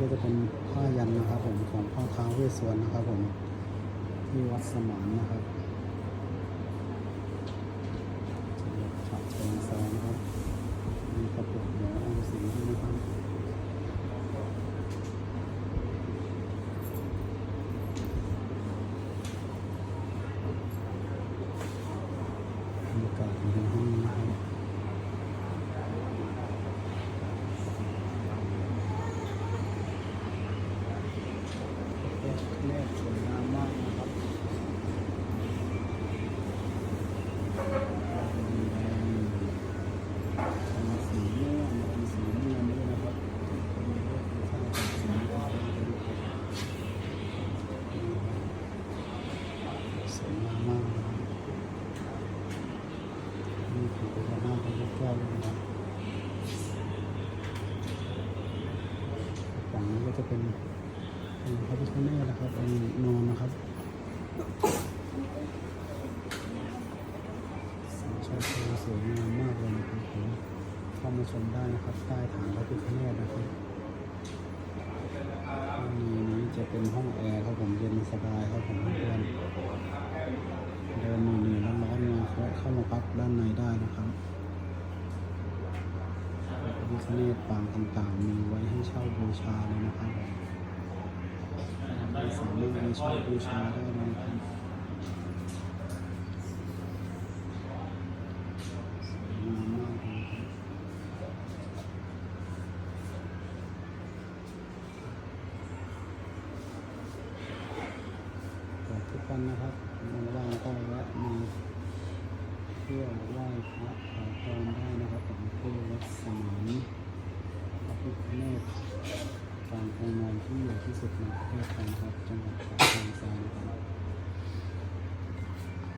ก็จะเป็นผ้ายันนะครับผมของพ่อท้าวเวสสวรรณนะครับผมที่วัดสมานนะครับจังหวัดฉะเชิงเทรานะครับมีกระปุกหมูออมสินด้วยนะครับบรรยากาศอยู่ในห้องนะครับ เลขสวยงามมากนะครับมีสีม่วงมีสีเงินด้วยนะครับสวยงามมากนะครับนี่คือพญานาคเป็นลูกแก้วเลยนะครับฝั่งนี้ก็จะเป็น พระพิฆเนศนะครับเป็นนอนนะครับสัญชาติสวยงามมากเลยนะครับผมเข้ามาชมได้นะครับ ใต้ฐานพระพิฆเนศนะครับห้องนี้นี้จะเป็นห้องแอร์ครับผมเย็นสบายครับผมเพื่อนเดินเหนื่อยร้อนๆมาเข้ามาพักด้านในได้นะครับพระพิฆเนศปางต่างๆ มีไว้ให้เช่าบูชาเลยนะครับ สามารถมาเช่าบูชาได้นะครับทุกคนนะครับว่างๆก็แวะมาเที่ยวไหว้พระขอพรได้นะครับผมที่วัดสมานพระพิฆเนศ การองค์นอน ที่ใหญ่ที่สุดในประเทศไทยนะครับจังหวัด